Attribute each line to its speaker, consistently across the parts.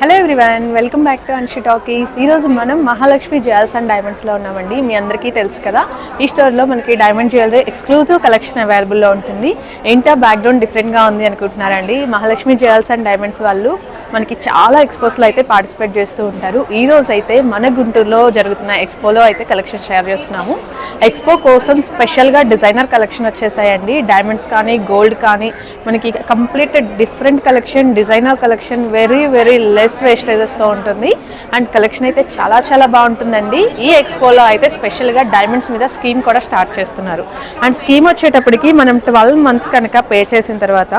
Speaker 1: Hello everyone welcome back to Anshi talkies ఈరోజు మనం Mahalakshmi jewels and డైమండ్స్లో ఉన్నామండి. మీ అందరికీ తెలుసు కదా. ఈ స్టోర్లో మనకి డైమండ్ జ్యువెలరీ ఎక్స్క్లూజివ్ కలెక్షన్ అవైలబుల్లో ఉంటుంది. ఏంటా బ్యాక్గ్రౌండ్ డిఫరెంట్గా ఉంది అనుకుంటున్నారండి మహాలక్ష్మి జ్యువెల్స్ అండ్ డైమండ్స్ వాళ్ళు మనకి చాలా ఎక్స్పోస్లో అయితే పార్టిసిపేట్ చేస్తూ ఉంటారు. ఈ రోజు అయితే మన గుంటూరులో జరుగుతున్న ఎక్స్పోలో అయితే కలెక్షన్ షేర్ చేస్తున్నాము. ఎక్స్పో కోసం స్పెషల్గా డిజైనర్ కలెక్షన్ వచ్చేసాయండి. డైమండ్స్ కానీ గోల్డ్ కానీ మనకి complete different collection designer collection very very less వేస్టేజెస్తో ఉంటుంది. అండ్ కలెక్షన్ అయితే చాలా చాలా బాగుంటుందండి. ఈ ఎక్స్పోలో అయితే స్పెషల్గా డైమండ్స్ మీద స్కీమ్ కూడా స్టార్ట్ చేస్తున్నారు. అండ్ స్కీమ్ వచ్చేటప్పటికి మనం ట్వెల్వ్ మంత్స్ కనుక పే చేసిన తర్వాత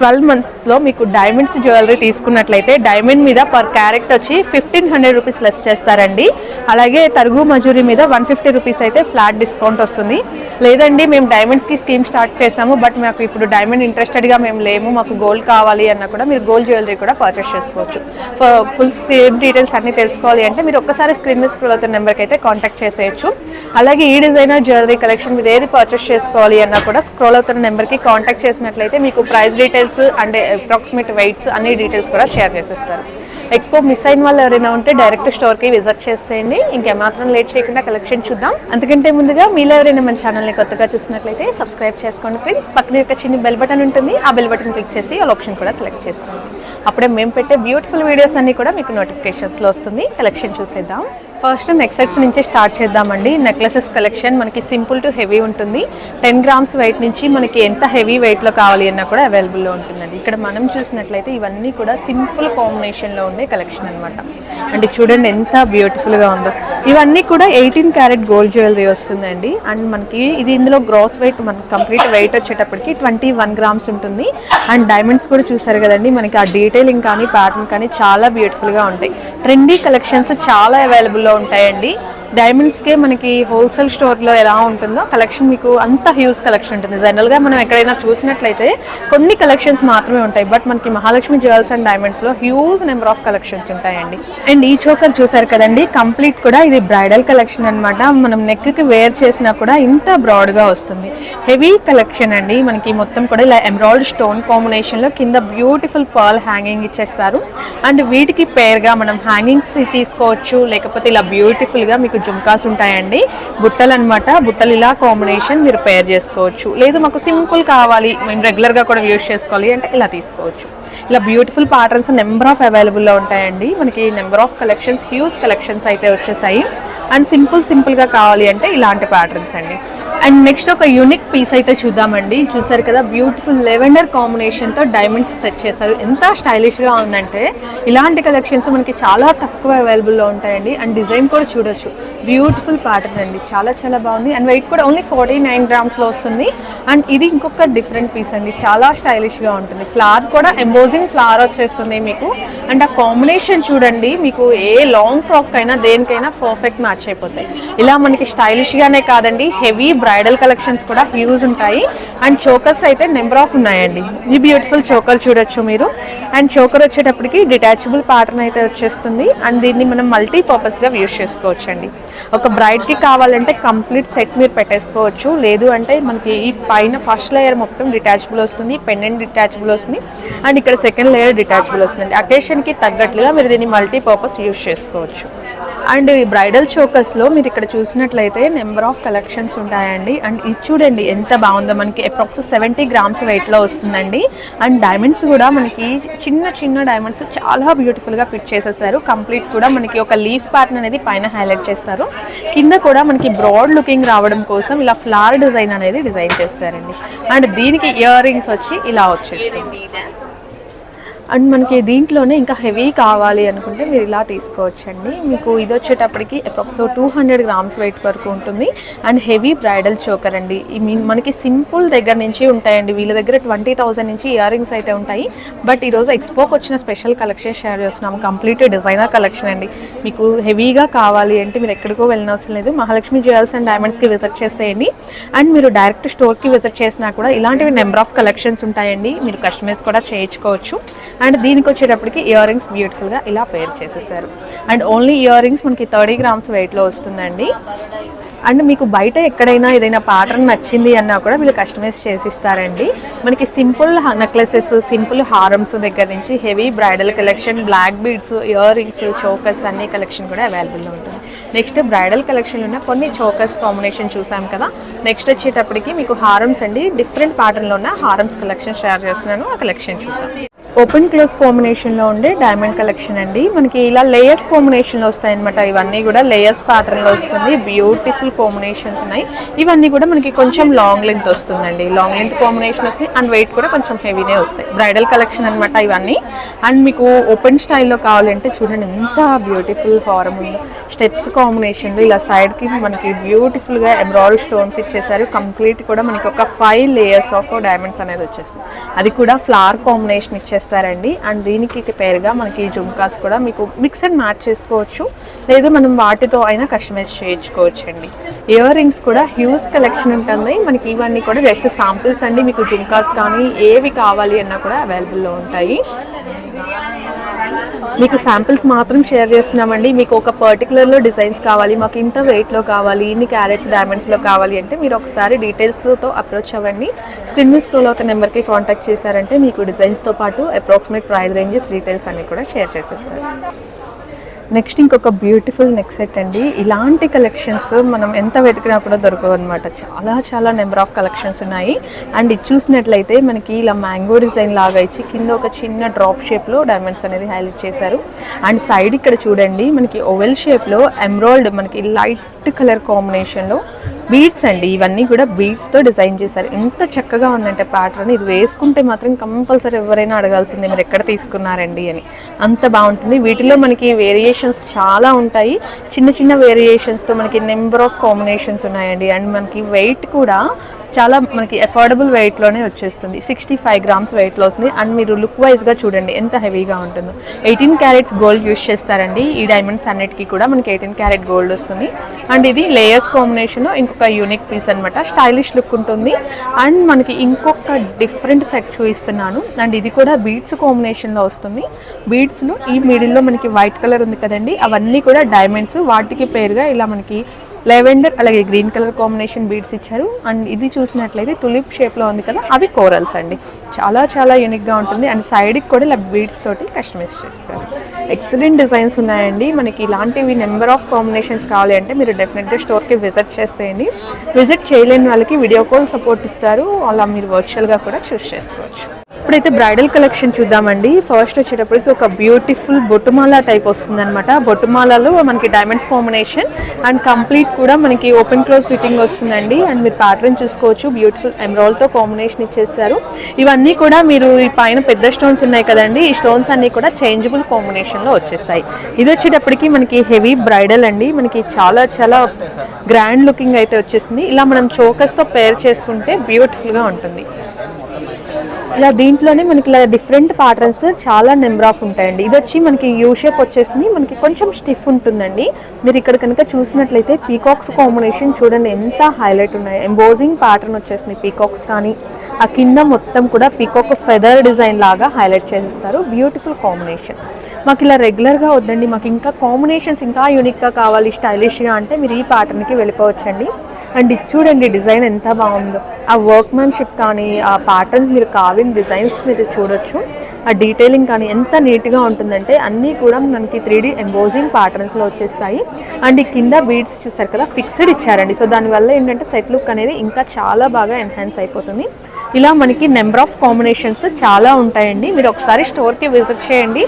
Speaker 1: ట్వెల్వ్ మంత్స్లో మీకు డైమండ్స్ జ్యువెలరీ తీసుకున్నట్లయితే డైమండ్ మీద పర్ క్యారెక్ట్ వచ్చి ఫిఫ్టీన్ హండ్రెడ్ రూపీస్ లెస్ చేస్తారండి. అలాగే తరుగు మజూరీ మీద వన్ ఫిఫ్టీ రూపీస్ అయితే ఫ్లాట్ డిస్కౌంట్ వస్తుంది. లేదండి మేము డైమండ్స్కి స్కీమ్ స్టార్ట్ చేసాము బట్ మాకు ఇప్పుడు డైమండ్ ఇంట్రెస్టెడ్గా మేము లేము మాకు గోల్డ్ కావాలి అన్న కూడా మీరు గోల్డ్ జ్యువెలరీ కూడా పర్చేస్ చేసుకోవచ్చు. ఫుల్ స్క్రీన్ డీటెయిల్స్ అన్ని తెలుసుకోవాలి అంటే మీరు ఒక్కసారి స్క్రీన్ మీద స్క్రోల్ అవుతున్న నెంబర్కి అయితే కాంటాక్ట్ చేసేయచ్చు. అలాగే ఈ డిజైనర్ జ్యువెలరీ కలెక్షన్ మీరు ఏది పర్చేస్ చేసుకోవాలి అన్న కూడా స్క్రోల్ అవుతున్న నెంబర్కి కాంటాక్ట్ చేసినట్లయితే మీకు price details and approximate weights అన్ని డీటెయిల్స్ కూడా షేర్ చేసేస్తారు. ఎక్స్పో మిస్ అయిన వాళ్ళు ఎవరైనా ఉంటే డైరెక్ట్ స్టోర్కి విజిట్ చేసేయండి. ఇంకేమాత్రం లేట్ చేయకుండా కలెక్షన్ చూద్దాం. అంతకంటే ముందుగా మీలో ఎవరైనా మన ఛానల్ని కొత్తగా చూసినట్లయితే సబ్స్క్రైబ్ చేసుకోండి ఫ్రెండ్స్ పక్కన యొక్క చిన్న బెల్ బటన్ ఉంటుంది. ఆ బెల్ బటన్ క్లిక్ చేసి ఆ ఆప్షన్ కూడా సెలెక్ట్ చేస్తుంది అప్పుడే మేము పెట్టే బ్యూటిఫుల్ వీడియోస్ అన్నీ కూడా మీకు నోటిఫికేషన్స్లో వస్తుంది. కలెక్షన్ చూసేద్దాం. ఫస్ట్ నెక్ సెట్స్ నుంచి స్టార్ట్ చేద్దామండి. నెక్లెసెస్ కలెక్షన్ మనకి సింపుల్ టు హెవీ ఉంటుంది. టెన్ గ్రామ్స్ వెయిట్ నుంచి మనకి ఎంత హెవీ వెయిట్లో కావాలి అన్నా కూడా అవైలబుల్లో ఉంటుందండి. ఇక్కడ మనం చూసినట్లయితే ఇవన్నీ కూడా సింపుల్ కాంబినేషన్లో ఉండే కలెక్షన్ అనమాట అంటే చూడండి ఎంత బ్యూటిఫుల్గా ఉందో. ఇవన్నీ కూడా ఎయిటీన్ క్యారెట్ గోల్డ్ జ్యువెలరీ వస్తుందండి. అండ్ మనకి ఇది ఇందులో గ్రాస్ వెయిట్ మనకి కంప్లీట్ వెయిట్ వచ్చేటప్పటికి ట్వంటీ వన్ గ్రామ్స్ ఉంటుంది. అండ్ డైమండ్స్ కూడా చూసారు కదండి. మనకి ఆ డీటెయిలింగ్ కానీ ప్యాటర్న్ కానీ చాలా బ్యూటిఫుల్గా ఉంటాయి. ట్రెండీ కలెక్షన్స్ చాలా అవైలబుల్లో ఉంటాయండి. డైమండ్స్కే మనకి హోల్సేల్ స్టోర్లో ఎలా ఉంటుందో కలెక్షన్ మీకు అంత హ్యూజ్ కలెక్షన్ ఉంటుంది. జనరల్గా మనం ఎక్కడైనా చూసినట్లయితే కొన్ని కలెక్షన్స్ మాత్రమే ఉంటాయి. బట్ మనకి మహాలక్ష్మి జ్యువెల్స్ అండ్ డైమండ్స్లో హ్యూజ్ నెంబర్ ఆఫ్ కలెక్షన్స్ ఉంటాయండి. అండ్ ఈ చోకర్ చూసారు కదండి కంప్లీట్ కూడా ఇది బ్రైడల్ కలెక్షన్ అనమాట మనం నెక్కి వేర్ చేసినా కూడా ఇంత బ్రాడ్గా వస్తుంది. హెవీ కలెక్షన్ అండి. మనకి మొత్తం కూడా ఇలా ఎమరాల్డ్ స్టోన్ కాంబినేషన్లో కింద బ్యూటిఫుల్ పర్ల్ హ్యాంగింగ్ ఇచ్చేస్తారు. అండ్ వీటికి పేర్గా మనం హ్యాంగింగ్స్ తీసుకోవచ్చు. లేకపోతే ఇలా బ్యూటిఫుల్గా మీకు జుంకాస్ ఉంటాయండి. బుట్టలు అనమాట బుట్టలు ఇలా కాంబినేషన్ మీరు పేర్ చేసుకోవచ్చు. లేదు మాకు సింపుల్ కావాలి. మేము రెగ్యులర్గా కూడా యూస్ చేసుకోవాలి అంటే ఇలా తీసుకోవచ్చు. ఇలా బ్యూటిఫుల్ ప్యాటర్న్స్ నెంబర్ ఆఫ్ అవైలబుల్లో ఉంటాయండి. మనకి number of collections huge collections అయితే వచ్చేసాయి. అండ్ సింపుల్ సింపుల్గా కావాలి అంటే ఇలాంటి ప్యాటర్న్స్ అండి. అండ్ నెక్స్ట్ ఒక యూనిక్ పీస్ అయితే చూద్దామండి. చూసారు కదా బ్యూటిఫుల్ లెవెండర్ కాంబినేషన్తో డైమండ్స్ సెట్ చేశారు. ఎంత స్టైలిష్గా ఉందంటే ఇలాంటి కలెక్షన్స్ మనకి చాలా తక్కువ అవైలబుల్లో ఉంటాయండి. అండ్ డిజైన్ కూడా చూడొచ్చు. బ్యూటిఫుల్ ప్యాటర్న్ అండి. చాలా చాలా బాగుంది. అండ్ వెయిట్ కూడా ఓన్లీ ఫార్టీ నైన్ గ్రామ్స్లో వస్తుంది. అండ్ ఇది ఇంకొక డిఫరెంట్ పీస్ అండి. చాలా స్టైలిష్గా ఉంటుంది. ఫ్లవర్ కూడా ఎంబోజింగ్ ఫ్లవర్ వచ్చేస్తుంది మీకు. అండ్ ఆ కాంబినేషన్ చూడండి. మీకు ఏ లాంగ్ ఫ్రాక్ అయినా దేనికైనా పర్ఫెక్ట్ మ్యాచ్ అయిపోతాయి. ఇలా మనకి స్టైలిష్గానే కాదండి. హెవీ బ్రైడల్ కలెక్షన్స్ కూడా హ్యూజ్ ఉంటాయి. అండ్ చోకర్స్ అయితే నెంబర్ ఆఫ్ ఉన్నాయండి. ఈ బ్యూటిఫుల్ చోకర్ చూడొచ్చు మీరు. అండ్ చోకర్ వచ్చేటప్పటికి డిటాచబుల్ ప్యాటర్న్ అయితే వచ్చేస్తుంది. అండ్ దీన్ని మనం మల్టీ పర్పస్గా యూస్ చేసుకోవచ్చండి. ఒక బ్రైడ్కి కావాలంటే కంప్లీట్ సెట్ మీరు పెట్టేసుకోవచ్చు. లేదు అంటే మనకి ఈ పైన ఫస్ట్ లేయర్ మొత్తం డిటాచబుల్ వస్తుంది పెండెంట్ డిటాచబుల్ వస్తుంది అండ్ ఇక్కడ సెకండ్ లేయర్ డిటాచబుల్ వస్తుంది. అకేషన్కి తగ్గట్లుగా మీరు దీన్ని మల్టీ పర్పస్ యూస్ చేసుకోవచ్చు. అండ్ ఈ బ్రైడల్ చోకర్స్లో మీరు ఇక్కడ చూసినట్లయితే నెంబర్ ఆఫ్ కలెక్షన్స్ ఉంటాయండి. అండ్ ఇది చూడండి ఎంత బాగుందో. మనకి అప్రాక్స్ సెవెంటీ గ్రామ్స్ వెయిట్లో వస్తుందండి. అండ్ డైమండ్స్ కూడా మనకి చిన్న చిన్న డైమండ్స్ చాలా బ్యూటిఫుల్గా ఫిట్ చేసేసారు. కంప్లీట్ కూడా మనకి ఒక లీఫ్ ప్యాటర్న్ అనేది పైన హైలైట్ చేస్తారు. కింద కూడా మనకి బ్రాడ్ లుకింగ్ రావడం కోసం ఇలా ఫ్లవర్ డిజైన్ అనేది డిజైన్ చేస్తారండి. అండ్ దీనికి ఇయర్ రింగ్స్ వచ్చి ఇలా వచ్చేస్తుంది అండ్ మనకి దీంట్లోనే ఇంకా హెవీ కావాలి అనుకుంటే మీరు ఇలా తీసుకోవచ్చండి. మీకు ఇది వచ్చేటప్పటికి approx two hundred grams weight వరకు ఉంటుంది. అండ్ హెవీ బ్రైడల్ చోకర్ అండి. ఈ మీ- మనకి సింపుల్ దగ్గర నుంచి ఉంటాయండి. వీళ్ళ దగ్గర ట్వంటీ థౌసండ్ నుంచి ఇయర్ రింగ్స్ అయితే ఉంటాయి. బట్ ఈరోజు ఎక్స్పోకి వచ్చిన స్పెషల్ కలెక్షన్ షేర్ చేస్తున్నాం. కంప్లీట్ డిజైనర్ కలెక్షన్ అండి. మీకు హెవీగా కావాలి అంటే మీరు ఎక్కడికో వెళ్ళిన అవసరం లేదు. మహాలక్ష్మి జ్యువెల్స్ అండ్ డైమండ్స్కి విజిట్ చేసేయండి. అండ్ మీరు డైరెక్ట్ స్టోర్కి విజిట్ చేసినా కూడా ఇలాంటివి నెంబర్ ఆఫ్ కలెక్షన్స్ ఉంటాయండి. మీరు కస్టమైజ్ కూడా చేయించుకోవచ్చు. అండ్ దీనికి వచ్చేటప్పటికి ఇయర్ రింగ్స్ బ్యూటిఫుల్గా ఇలా పేర్ చేసేసారు. అండ్ ఓన్లీ ఇయర్ రింగ్స్ మనకి థర్టీ గ్రామ్స్ వెయిట్లో వస్తుందండి. అండ్ మీకు బయట ఎక్కడైనా ఏదైనా ప్యాటర్న్ నచ్చింది అన్నా కూడా వీళ్ళు కస్టమైజ్ చేసి ఇస్తారండి మనకి సింపుల్ నెక్లెసెస్ సింపుల్ హారమ్స్ దగ్గర నుంచి heavy bridal collection black beads earrings chokers అన్ని కలెక్షన్ కూడా అవైలబుల్లో ఉంటుంది. నెక్స్ట్ బ్రైడల్ కలెక్షన్ ఉన్న కొన్ని చోకర్స్ కాంబినేషన్ చూసాం కదా. నెక్స్ట్ వచ్చేటప్పటికి మీకు హారమ్స్ అండి. డిఫరెంట్ ప్యాటర్న్లో ఉన్న హారమ్స్ కలెక్షన్ షేర్ చేస్తున్నాను. ఆ కలెక్షన్ చూద్దాం. ఓపెన్ క్లోజ్ కాంబినేషన్లో ఉండే డైమండ్ కలెక్షన్ అండి. మనకి ఇలా లేయర్స్ కాంబినేషన్లో వస్తాయి అనమాట ఇవన్నీ కూడా లేయర్స్ ప్యాటర్న్లో వస్తుంది. బ్యూటిఫుల్ కాంబినేషన్స్ ఉన్నాయి. ఇవన్నీ కూడా మనకి కొంచెం లాంగ్ లెంత్ వస్తుందండి. లాంగ్ లెంత్ కాంబినేషన్ వస్తుంది. అండ్ వెయిట్ కూడా కొంచెం హెవీనే వస్తాయి. బ్రైడల్ కలెక్షన్ అనమాట ఇవన్నీ. అండ్ మీకు ఓపెన్ స్టైల్లో కావాలంటే చూడండి. ఎంత బ్యూటిఫుల్ హారం ఉందో. స్టెప్స్ కాంబినేషన్లో ఇలా సైడ్కి మనకి బ్యూటిఫుల్గా ఎంబ్రాయిడరీ స్టోన్స్ ఇచ్చేసారు కంప్లీట్ కూడా మనకి ఒక ఫైవ్ లేయర్స్ ఆఫ్ డైమండ్స్ అనేది వచ్చేస్తుంది. అది కూడా ఫ్లవర్ కాంబినేషన్ ఇచ్చేస్తారండి. అండ్ దీనికి పేరుగా మనకి జుమ్కాస్ కూడా మీకు మిక్స్ అండ్ మ్యాచ్ చేసుకోవచ్చు. లేదా మనం వాటితో అయినా కస్టమైజ్ చేయించుకోవచ్చు అండి ఇయర్ రింగ్స్ కూడా హ్యూజ్ కలెక్షన్ ఉంటుంది. మనకి ఇవన్నీ కూడా జస్ట్ సాంపుల్స్ అండి. మీకు జుమ్కాస్ కానీ ఏవి కావాలి అన్నా కూడా అవైలబుల్లో ఉంటాయి. మీకు శాంపిల్స్ మాత్రం షేర్ చేస్తున్నామండి. మీకు ఒక పర్టికులర్లో డిజైన్స్ కావాలి మాకు ఇంత వెయిట్లో కావాలి ఇన్ని క్యారెట్స్ డైమండ్స్లో కావాలి అంటే మీరు ఒకసారి డీటెయిల్స్తో అప్రోచ్ అవ్వండి. స్క్రీన్ మీద స్క్రోల్ అవుతున్న నెంబర్కి కాంటాక్ట్ చేశారంటే మీకు డిజైన్స్తో పాటు అప్రాక్సిమేట్ ప్రైస్ రేంజెస్ డీటెయిల్స్ అన్ని కూడా షేర్ చేసేస్తారు నెక్స్ట్ ఇంకొక బ్యూటిఫుల్ నెక్ సెట్ అండి. ఇలాంటి కలెక్షన్స్ మనం ఎంత వెతికినా కూడా దొరకవు అనమాట చాలా చాలా నెంబర్ ఆఫ్ కలెక్షన్స్ ఉన్నాయి. అండ్ ఇది చూసినట్లయితే మనకి ఇలా మ్యాంగో డిజైన్ లాగా ఇచ్చి కింద ఒక చిన్న డ్రాప్ షేప్లో డైమండ్స్ అనేది హైలైట్ చేశారు. అండ్ సైడ్ ఇక్కడ చూడండి మనకి ఓవెల్ షేప్లో ఎమ్రాయిల్డ్ మనకి లైట్ కలర్ కాంబినేషన్లో బీడ్స్ అండి. ఇవన్నీ కూడా బీడ్స్తో డిజైన్ చేశారు. ఎంత చక్కగా ఉందంటే ప్యాటర్న్ ఇది వేసుకుంటే మాత్రం కంపల్సరీ ఎవరైనా అడగాల్సిందే మీరు ఎక్కడ తీసుకున్నారండి? అని. అంత బాగుంటుంది. వీటిలో మనకి వేరియేషన్స్ చాలా ఉంటాయి. చిన్న చిన్న వేరియేషన్స్తో మనకి నెంబర్ ఆఫ్ కాంబినేషన్స్ ఉన్నాయండి. అండ్ మనకి వెయిట్ కూడా చాలా మనకి అఫోర్డబుల్ వెయిట్లోనే వచ్చేస్తుంది. సిక్స్టీ ఫైవ్ గ్రామ్స్ వెయిట్లో వస్తుంది. అండ్ మీరు లుక్ వైజ్గా చూడండి ఎంత హెవీగా ఉంటుందో. ఎయిటీన్ క్యారెట్స్ గోల్డ్ యూస్ చేస్తారండి. ఈ డైమండ్స్ అన్నిటికీ కూడా మనకి ఎయిటీన్ క్యారెట్ గోల్డ్ వస్తుంది. అండ్ ఇది లేయర్స్ కాంబినేషన్ ఇంకొక యూనిక్ పీస్ అనమాట స్టైలిష్ లుక్ ఉంటుంది. అండ్ మనకి ఇంకొక డిఫరెంట్ సెట్ చూపిస్తున్నాను. అండ్ ఇది కూడా బీడ్స్ కాంబినేషన్లో వస్తుంది. బీడ్స్లో ఈ మిడిల్లో మనకి వైట్ కలర్ ఉంది కదండి. అవన్నీ కూడా డైమండ్స్ వాటికి పేరుగా ఇలా మనకి లెవెండర్ అలాగే గ్రీన్ కలర్ కాంబినేషన్ బీడ్స్ ఇచ్చారు. అండ్ ఇది చూసినట్లయితే తులిప్ షేప్లో ఉంది కదా అవి కోరల్స్ అండి. చాలా చాలా యూనిక్గా ఉంటుంది. అండ్ సైడ్కి కూడా ఇలా బీడ్స్ తోటి కస్టమైజ్ చేస్తారు. ఎక్సలెంట్ డిజైన్స్ ఉన్నాయండి. మనకి ఇలాంటివి నెంబర్ ఆఫ్ కాంబినేషన్స్ కావాలి అంటే మీరు డెఫినెట్గా స్టోర్కి విజిట్ చేసేయండి. విజిట్ చేయలేని వాళ్ళకి వీడియో కాల్ సపోర్ట్ ఇస్తారు. అలా మీరు వర్చువల్గా కూడా చూస్ చేసుకోవచ్చు. ఇప్పుడైతే బ్రైడల్ కలెక్షన్ చూద్దామండి. ఫస్ట్ వచ్చేటప్పటికి ఒక బ్యూటిఫుల్ బొట్టుమాల టైప్ వస్తుంది అనమాట బొట్టుమాలలో మనకి డైమండ్స్ కాంబినేషన్ అండ్ కంప్లీట్ కూడా మనకి ఓపెన్ క్లోజ్ ఫిట్టింగ్ వస్తుందండి. అండ్ మీరు ప్యాటర్న్ చూసుకోవచ్చు. బ్యూటిఫుల్ ఎమరాల్తో కాంబినేషన్ ఇచ్చేసారు ఇవన్నీ కూడా మీరు ఈ పైన పెద్ద స్టోన్స్ ఉన్నాయి కదండి. ఈ స్టోన్స్ అన్నీ కూడా చేంజబుల్ కాంబినేషన్లో వచ్చేస్తాయి. ఇది వచ్చేటప్పటికి మనకి హెవీ బ్రైడల్ అండి. మనకి చాలా చాలా గ్రాండ్ లుకింగ్ అయితే వచ్చేస్తుంది. ఇలా మనం చోకస్తో పేర్ చేసుకుంటే బ్యూటిఫుల్గా ఉంటుంది. ఇలా దీంట్లోనే మనకి ఇలా డిఫరెంట్ ప్యాటర్న్స్ చాలా నెంబర్ ఆఫ్ ఉంటాయండి. ఇది వచ్చి మనకి యూ షేప్ వచ్చేసింది. మనకి కొంచెం స్టిఫ్ ఉంటుందండి. మీరు ఇక్కడ కనుక చూసినట్లయితే పీకాక్స్ కాంబినేషన్ చూడండి ఎంత హైలైట్ ఉన్నాయి. ఎంబోజింగ్ ప్యాటర్న్ వచ్చేసింది పీకాక్స్ కానీ ఆ కింద మొత్తం కూడా పీకాక్ ఫెదర్ డిజైన్ లాగా హైలైట్ చేసిస్తారు. బ్యూటిఫుల్ కాంబినేషన్ మాకు ఇలా రెగ్యులర్గా వద్దండి. మాకు ఇంకా కాంబినేషన్స్ ఇంకా యూనిక్గా కావాలి స్టైలిష్గా అంటే మీరు ఈ ప్యాటర్న్కి వెళ్ళిపోవచ్చండి. అండ్ ఇది చూడండి డిజైన్ ఎంత బాగుందో. ఆ వర్క్మెన్షిప్ కానీ ఆ ప్యాటర్న్స్ మీరు కావిన డిజైన్స్ మీరు చూడొచ్చు. ఆ డీటెయిలింగ్ కానీ ఎంత నీట్గా ఉంటుందంటే అన్నీ కూడా మనకి త్రీ డీ ఎంబోజింగ్ ప్యాటర్న్స్లో వచ్చేస్తాయి. అండ్ ఈ కింద బీడ్స్ చూస్తారు కదా ఫిక్స్డ్ ఇచ్చారండి. సో దానివల్ల ఏంటంటే సెట్ లుక్ అనేది ఇంకా చాలా బాగా ఎన్హాన్స్ అయిపోతుంది. ఇలా మనకి నెంబర్ ఆఫ్ కాంబినేషన్స్ చాలా ఉంటాయండి. మీరు ఒకసారి స్టోర్కి విజిట్ చేయండి.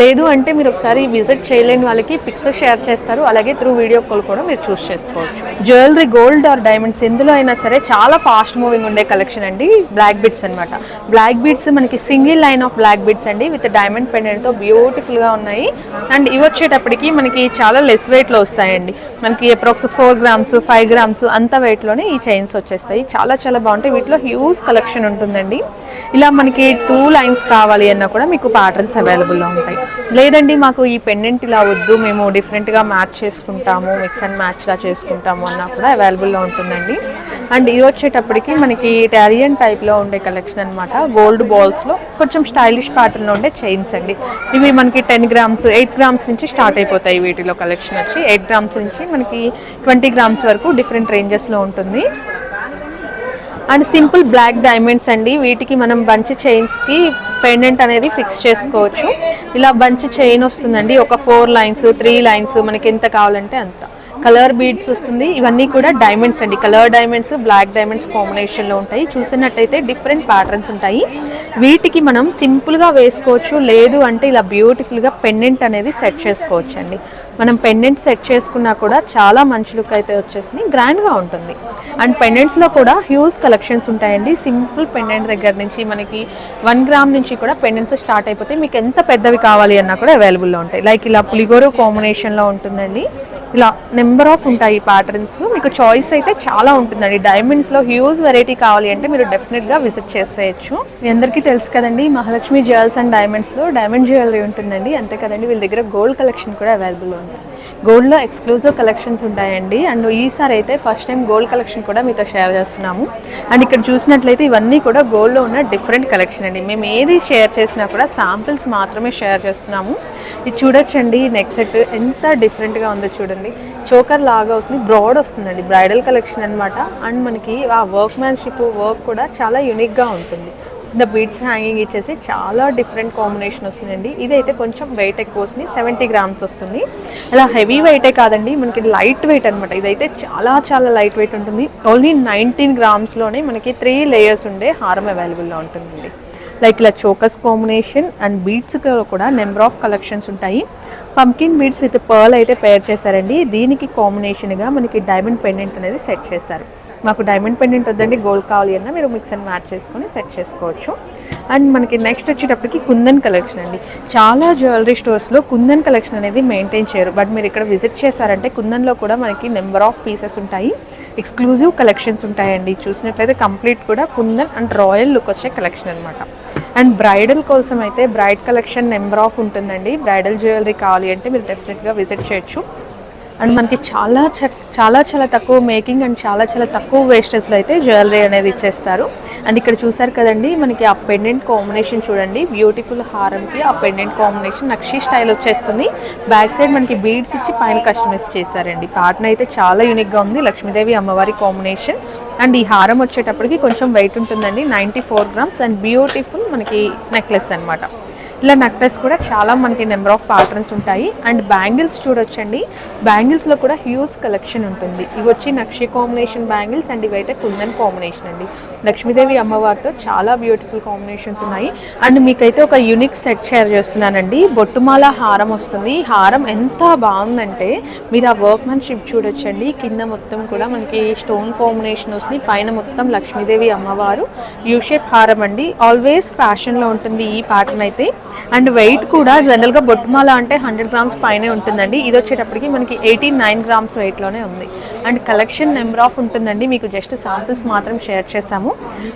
Speaker 1: లేదు అంటే మీరు ఒకసారి విజిట్ చేయలేని వాళ్ళకి పిక్స్ షేర్ చేస్తారు. అలాగే త్రూ వీడియో కాల్ కూడా మీరు చూస్ చేసుకోవచ్చు. జ్యువెలరీ గోల్డ్ ఆర్ డైమండ్స్ ఎందులో అయినా సరే చాలా ఫాస్ట్ మూవింగ్ ఉండే కలెక్షన్ అండి. బ్లాక్ బిడ్స్ అన్నమాట. బ్లాక్ బిడ్స్ మనకి single line of black beads అండి. విత్ డైమండ్ పెండెంట్తో బ్యూటిఫుల్గా ఉన్నాయి. అండ్ ఇవి వచ్చేటప్పటికి మనకి చాలా లెస్ వెయిట్లో వస్తాయండి. మనకి approx four grams five grams అంత వెయిట్లోనే ఈ చైన్స్ వచ్చేస్తాయి. చాలా చాలా బాగుంటాయి. వీటిలో హ్యూజ్ కలెక్షన్ కలెక్షన్ ఉంటుందండి. ఇలా మనకి టూ లైన్స్ కావాలి అన్నా కూడా మీకు ప్యాటర్న్స్ అవైలబుల్లో ఉంటాయి. లేదండి మాకు ఈ పెండెంట్ ఇలా వద్దు మేము డిఫరెంట్గా మ్యాచ్ చేసుకుంటాము మిక్స్ అండ్ మ్యాచ్లా చేసుకుంటాము అన్నా కూడా అవైలబుల్లో ఉంటుందండి. అండ్ ఇది వచ్చేటప్పటికి మనకి ఇటాలియన్ టైప్లో ఉండే కలెక్షన్ అనమాట గోల్డ్ బాల్స్లో కొంచెం స్టైలిష్ ప్యాటర్న్లో ఉండే చైన్స్ అండి. ఇవి మనకి టెన్ గ్రామ్స్ ఎయిట్ గ్రామ్స్ నుంచి స్టార్ట్ అయిపోతాయి వీటిలో కలెక్షన్ వచ్చి. ఎయిట్ గ్రామ్స్ నుంచి మనకి ట్వంటీ గ్రామ్స్ వరకు డిఫరెంట్ రేంజెస్లో ఉంటుంది. అండ్ సింపుల్ బ్లాక్ డైమండ్స్ అండి. వీటికి మనం బంచ్ చైన్స్కి పెండెంట్ అనేది ఫిక్స్ చేసుకోవచ్చు. ఇలా బంచ్ చైన్ వస్తుందండి. ఒక ఫోర్ లైన్స్ త్రీ లైన్స్ మనకి ఎంత కావాలంటే అంత. కలర్ బీడ్స్ వస్తుంది. ఇవన్నీ కూడా డైమండ్స్ అండి. కలర్ డైమండ్స్ బ్లాక్ డైమండ్స్ కాంబినేషన్లో ఉంటాయి. చూసినట్టయితే డిఫరెంట్ ప్యాటర్న్స్ ఉంటాయి. వీటికి మనం సింపుల్గా వేసుకోవచ్చు. లేదు అంటే ఇలా బ్యూటిఫుల్గా పెండెంట్ అనేది సెట్ చేసుకోవచ్చు అండి మనం పెండెంట్ సెట్ చేసుకున్నా కూడా చాలా మంచి లుక్ అయితే వచ్చేసింది. గ్రాండ్గా ఉంటుంది. అండ్ పెండెంట్స్లో కూడా హ్యూజ్ కలెక్షన్స్ ఉంటాయండి. సింపుల్ పెండెంట్ దగ్గర నుంచి మనకి వన్ గ్రామ్ నుంచి కూడా పెండెంట్స్ స్టార్ట్ అయిపోతే మీకు ఎంత పెద్దవి కావాలి అన్నా కూడా అవైలబుల్లో ఉంటాయి. లైక్ ఇలా పులిగోరు కాంబినేషన్లో ఉంటుందండి. ఇలా నెంబర్ ఆఫ్ ఉంటాయి ప్యాటర్న్స్ మీకు చాయిస్ అయితే చాలా ఉంటుందండి. డైమండ్స్లో హ్యూజ్ వెరైటీ కావాలి అంటే మీరు డెఫినెట్గా విజిట్ చేసేయచ్చు. మీ అందరికీ తెలుసు కదండి మహాలక్ష్మి జ్యువెల్స్ అండ్ డైమండ్స్లో డైమండ్ జ్యువెలరీ ఉంటుందండి. అంతే కదండి వీళ్ళ దగ్గర గోల్డ్ కలెక్షన్ కూడా అవైలబుల్ ఉంది. గోల్డ్లో ఎక్స్క్లూజివ్ కలెక్షన్స్ ఉంటాయండి. అండ్ ఈసారి అయితే ఫస్ట్ టైం గోల్డ్ కలెక్షన్ కూడా మీతో షేర్ చేస్తున్నాము. అండ్ ఇక్కడ చూసినట్లయితే ఇవన్నీ కూడా గోల్డ్లో ఉన్న డిఫరెంట్ కలెక్షన్ అండి. మేము ఏది షేర్ చేసినా కూడా శాంపిల్స్ మాత్రమే షేర్ చేస్తున్నాము. ఇది చూడొచ్చండి. నెక్ సెట్ ఎంత డిఫరెంట్గా ఉందో చూడండి. చోకర్ లాగా వస్తుంది బ్రాడ్ వస్తుందండి. బ్రైడల్ కలెక్షన్ అనమాట అండ్ మనకి ఆ వర్క్ మ్యాన్షిప్ వర్క్ కూడా చాలా యూనిక్గా ఉంటుంది. ద బీడ్స్ హ్యాంగింగ్ ఇచ్చేసి చాలా డిఫరెంట్ కాంబినేషన్ వస్తుందండి. ఇదైతే కొంచెం వెయిట్ ఎక్కువ వస్తుంది. సెవెంటీ గ్రామ్స్ వస్తుంది. అలా హెవీ వెయిటే కాదండి. మనకి లైట్ వెయిట్ అనమాట ఇదైతే చాలా చాలా లైట్ వెయిట్ ఉంటుంది. ఓన్లీ నైన్టీన్ గ్రామ్స్లోనే మనకి త్రీ లేయర్స్ ఉండే హారం అవైలబుల్లో ఉంటుందండి. లైక్ ఇలా చోకస్ కాంబినేషన్ అండ్ బీడ్స్లో కూడా నెంబర్ ఆఫ్ కలెక్షన్స్ ఉంటాయి. పంకిన్ బీడ్స్ విత్ పర్ల్ అయితే పేర్ చేశారండి. దీనికి కాంబినేషన్గా మనకి డైమండ్ పెండెంట్ అనేది సెట్ చేశారు. మాకు డైమండ్ పెండెంట్ వద్దండి గోల్డ్ కావాలి అన్న మీరు మిక్స్ అండ్ మ్యాచ్ చేసుకొని సెట్ చేసుకోవచ్చు. అండ్ మనకి నెక్స్ట్ వచ్చేటప్పటికి కుందన్ కలెక్షన్ అండి. చాలా జ్యువెలరీ స్టోర్స్లో కుందన్ కలెక్షన్ అనేది మెయింటైన్ చేయరు. బట్ మీరు ఇక్కడ విజిట్ చేశారంటే కుందన్లో కూడా మనకి నెంబర్ ఆఫ్ పీసెస్ ఉంటాయి. ఎక్స్క్లూజివ్ కలెక్షన్స్ ఉంటాయండి. చూసినట్లయితే కంప్లీట్ కూడా కుందన్ అండ్ రాయల్ లుక్ వచ్చే కలెక్షన్ అనమాట అండ్ బ్రైడల్ కోసం అయితే బ్రైడ్ కలెక్షన్ నెంబర్ ఆఫ్ ఉంటుందండి. బ్రైడల్ జ్యువెలరీ కావాలి అంటే మీరు డెఫినెట్గా విజిట్ చేయొచ్చు. అండ్ మనకి చాలా చాలా చాలా తక్కువ మేకింగ్ అండ్ చాలా చాలా తక్కువ వేస్టేజ్లో అయితే జ్యువెలరీ అనేది ఇచ్చేస్తారు. అండ్ ఇక్కడ చూసారు కదండి మనకి ఆ పెండెంట్ కాంబినేషన్ చూడండి బ్యూటిఫుల్ హారంకి ఆ పెండెంట్ కాంబినేషన్ నక్షి స్టైల్ వచ్చేస్తుంది. బ్యాక్ సైడ్ మనకి బీడ్స్ ఇచ్చి పైన కస్టమైజ్ చేశారండి. పాటన అయితే చాలా యూనిక్గా ఉంది లక్ష్మీదేవి అమ్మవారి కాంబినేషన్ అండ్ ఈ హారం వచ్చేటప్పటికి కొంచెం వెయిట్ ఉంటుందండి ninety four grams and beautiful మనకి నెక్లెస్ అన్నమాట. ఇలా నెక్లెస్ కూడా చాలా మనకి నెంబర్ ఆఫ్ ప్యాటర్న్స్ ఉంటాయి. అండ్ బ్యాంగిల్స్ చూడొచ్చండి. బ్యాంగిల్స్లో కూడా హ్యూజ్ కలెక్షన్ ఉంటుంది. ఇవి వచ్చి నక్షి కాంబినేషన్ బ్యాంగిల్స్ అండ్ ఇవైతే కుందన్ కాంబినేషన్ అండి. లక్ష్మీదేవి అమ్మవారితో చాలా బ్యూటిఫుల్ కాంబినేషన్స్ ఉన్నాయి. అండ్ మీకైతే ఒక యూనిక్ సెట్ షేర్ చేస్తున్నానండి. బొట్టుమాల హారం వస్తుంది. ఈ హారం ఎంత బాగుందంటే మీరు ఆ వర్క్మెన్షిప్ చూడొచ్చండి. కింద మొత్తం కూడా మనకి స్టోన్ కాంబినేషన్ వస్తుంది. పైన మొత్తం లక్ష్మీదేవి అమ్మవారు యూ షేప్ హారం అండి. ఆల్వేస్ ఫ్యాషన్లో ఉంటుంది ఈ ప్యాటర్న్ అయితే. అండ్ వెయిట్ కూడా జనరల్గా బొట్టుమాల అంటే హండ్రెడ్ గ్రామ్స్ పైనే ఉంటుందండి. ఇది వచ్చేటప్పటికి మనకి ఎయిటీ నైన్ గ్రామ్స్ వెయిట్లోనే ఉంది. అండ్ కలెక్షన్ నెంబర్ ఆఫ్ ఉంటుందండి. మీకు జస్ట్ శాంపిల్స్ మాత్రం షేర్ చేశాము.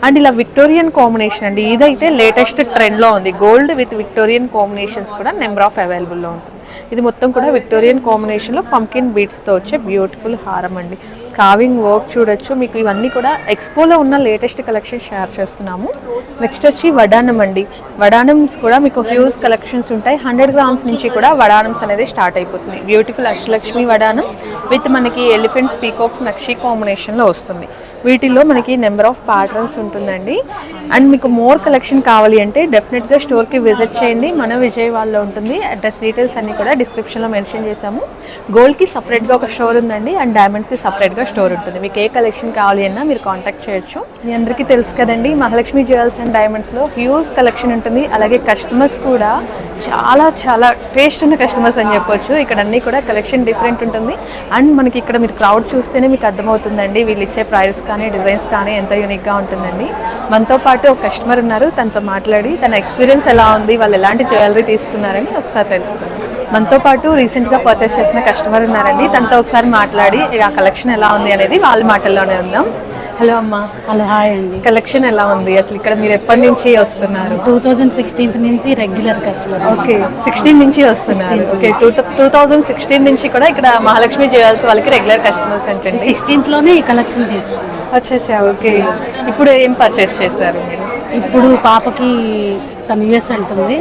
Speaker 1: అండ్ ఇలా విక్టోరియన్ కాంబినేషన్ అండి. ఇదైతే లేటెస్ట్ ట్రెండ్లో ఉంది. గోల్డ్ విత్ విక్టోరియన్ కాంబినేషన్స్ కూడా నెంబర్ ఆఫ్ అవైలబుల్లో ఉంటుంది. ఇది మొత్తం కూడా విక్టోరియన్ కాంబినేషన్లో పంకిన్ బీట్స్తో వచ్చే బ్యూటిఫుల్ హారం అండి. కావింగ్ వర్క్ చూడొచ్చు. మీకు ఇవన్నీ కూడా ఎక్స్పోలో ఉన్న లేటెస్ట్ కలెక్షన్ షేర్ చేస్తున్నాము. నెక్స్ట్ వచ్చి వడానం అండి. వడానమ్స్ కూడా మీకు హ్యూజ్ కలెక్షన్స్ ఉంటాయి. హండ్రెడ్ గ్రామ్స్ నుంచి కూడా వడానమ్స్ అనేది స్టార్ట్ అయిపోతుంది. బ్యూటిఫుల్ అష్టలక్ష్మి వడానం విత్ మనకి ఎలిఫెంట్స్ పీకాక్స్ నక్షి కాంబినేషన్లో వస్తుంది. వీటిల్లో మనకి నెంబర్ ఆఫ్ ప్యాటర్న్స్ ఉంటుందండి. అండ్ మీకు మోర్ కలెక్షన్ కావాలి అంటే డెఫినెట్గా స్టోర్కి విజిట్ చేయండి. మన విజయవాడలో ఉంటుంది. అడ్రస్ డీటెయిల్స్ అన్ని కూడా డిస్క్రిప్షన్లో మెన్షన్ చేశాము. గోల్డ్కి సపరేట్గా ఒక స్టోర్ ఉందండి. అండ్ డైమండ్స్కి సపరేట్గా స్టోర్ ఉంటుంది. మీకు ఏ కలెక్షన్ కావాలి అన్నా మీరు కాంటాక్ట్ చేయొచ్చు. మీ అందరికీ తెలుసు కదండి మహాలక్ష్మి జ్యువెల్స్ అండ్ డైమండ్స్లో హ్యూజ్ కలెక్షన్ ఉంటుంది. అలాగే కస్టమర్స్ కూడా చాలా చాలా టేస్ట్ ఉన్న కస్టమర్స్ అని చెప్పొచ్చు. ఇక్కడ అన్నీ కూడా కలెక్షన్ డిఫరెంట్ ఉంటుంది. అండ్ మనకి ఇక్కడ మీరు క్రౌడ్ చూస్తేనే మీకు అర్థమవుతుందండి. వీళ్ళు ఇచ్చే ప్రైస్ కానీ డిజైన్స్ కానీ ఎంత యూనిక్గా ఉంటుందండి. మనతో పాటు ఒక కస్టమర్ ఉన్నారు. తనతో మాట్లాడి తన ఎక్స్పీరియన్స్ ఎలా ఉంది వాళ్ళు ఎలాంటి జ్యువెలరీ తీసుకున్నారని ఒకసారి తెలుసుకుందాం. మనతో పాటు రీసెంట్గా పర్చేస్ చేసిన కస్టమర్ ఉన్నారండి. తనతో ఒకసారి మాట్లాడి ఆ కలెక్షన్ ఎలా ఉంది? అనేది వాళ్ళ మాటల్లోనే ఉందాం హలో అమ్మా.
Speaker 2: హలో హాయ్ అండి.
Speaker 1: కలెక్షన్ ఎలా ఉంది? అసలు ఇక్కడ మీరు ఎప్పటి నుంచి వస్తున్నారు?
Speaker 2: టూ థౌజండ్ సిక్స్టీన్త్ నుంచి రెగ్యులర్ కస్టమర్
Speaker 1: ఓకే. సిక్స్టీన్ నుంచి వస్తున్నారు. Okay two two thousand sixteen నుంచి కూడా ఇక్కడ మహాలక్ష్మి జ్యువెల్స్ వాళ్ళకి రెగ్యులర్ కస్టమర్స్ ఏంటండి?
Speaker 2: సిక్స్టీన్త్లోనే ఈ కలెక్షన్ తీసుకున్నాం.
Speaker 1: అచ్చా అచ్చా ఓకే. ఇప్పుడు ఏం పర్చేస్ చేశారు మీరు?
Speaker 2: ఇప్పుడు పాపకి తను యుఎస్ వెళ్తుంది.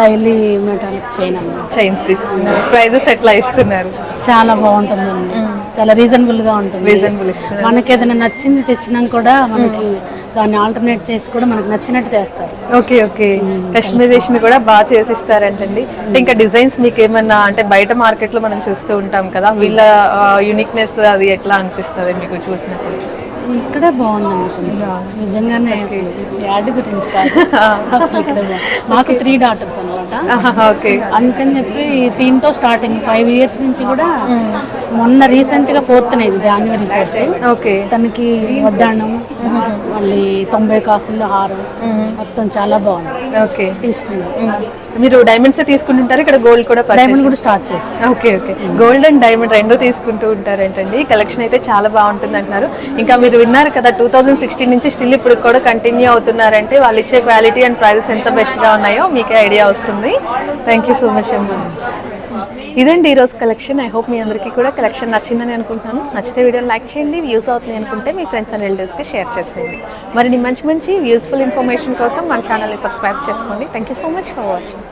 Speaker 2: డైలీ మెటాలిక్ చైన్
Speaker 1: చైన్స్ తీసుకున్నారు ప్రైజెస్ ఎట్లా ఇస్తున్నారు?
Speaker 2: చాలా బాగుంటుందండి చాలా రీజనబుల్గా ఉంటుంది.
Speaker 1: రీజనబుల్ ఇస్తున్నారు.
Speaker 2: మనకి ఏదైనా నచ్చింది తెచ్చినా కూడా మనకి దాన్ని ఆల్టర్నేట్ చేసి కూడా మనకు నచ్చినట్టు చేస్తారు.
Speaker 1: Okay okay. కస్టమైజేషన్ కూడా బాగా చేసిస్తారంటండి. అంటే ఇంకా డిజైన్స్ మీకు ఏమన్నా అంటే బయట మార్కెట్లో మనం చూస్తూ ఉంటాం కదా వీళ్ళ యూనిక్నెస్ అది ఎట్లా అనిపిస్తుంది మీకు చూసినప్పుడు?
Speaker 2: ఇక్కడే బాగుందండి కొంచెం నిజంగానే యాడ్ గురించి బాగుంది. మాకు త్రీ డాటర్స్ అనమాట
Speaker 1: ఓకే
Speaker 2: అందుకని చెప్పి దీంతో స్టార్టింగ్ ఫైవ్ ఇయర్స్ నుంచి కూడా మొన్న రీసెంట్గా ఫోర్త్ ఇది జనవరి ఫోర్త్
Speaker 1: ఓకే
Speaker 2: తనకి వడ్డాణం మళ్ళీ తొంభై కాసుల్లో హారం. మొత్తం చాలా బాగుంది.
Speaker 1: ఓకే
Speaker 2: తీసుకున్నాం.
Speaker 1: మీరు డైమండ్స్ తీసుకుంటుంటారు ఇక్కడ గోల్డ్ కూడా
Speaker 2: డైమండ్ కూడా స్టార్ట్ చేసి
Speaker 1: okay okay gold and diamond రెండు తీసుకుంటూ ఉంటారంటండి. కలెక్షన్ అయితే చాలా బాగుంటుంది అంటున్నారు. ఇంకా మీరు విన్నారు కదా టూ థౌజండ్ సిక్స్టీన్ నుంచి స్టిల్ ఇప్పుడు కూడా కంటిన్యూ అవుతున్నారంటే వాళ్ళు ఇచ్చే క్వాలిటీ అండ్ ప్రైజెస్ ఎంత బెస్ట్గా ఉన్నాయో మీకే ఐడియా వస్తుంది. థ్యాంక్ యూ సో మచ్ అమ్మా ఇదండి ఈరోజు కలెక్షన్. ఐ హోప్ మీ అందరికీ కూడా కలెక్షన్ నచ్చిందని అనుకుంటున్నాను. నచ్చితే వీడియోని లైక్ చేయండి వ్యూస్ అవుతుంది అనుకుంటే మీ ఫ్రెండ్స్ అండ్ రిలేటివ్స్కి షేర్ చేసేయండి. మరిన్ని మంచి మంచి యూస్ఫుల్ ఇన్ఫర్మేషన్ కోసం మన ఛానల్ని సబ్స్క్రైబ్ చేసుకోండి. Thank you so much for watching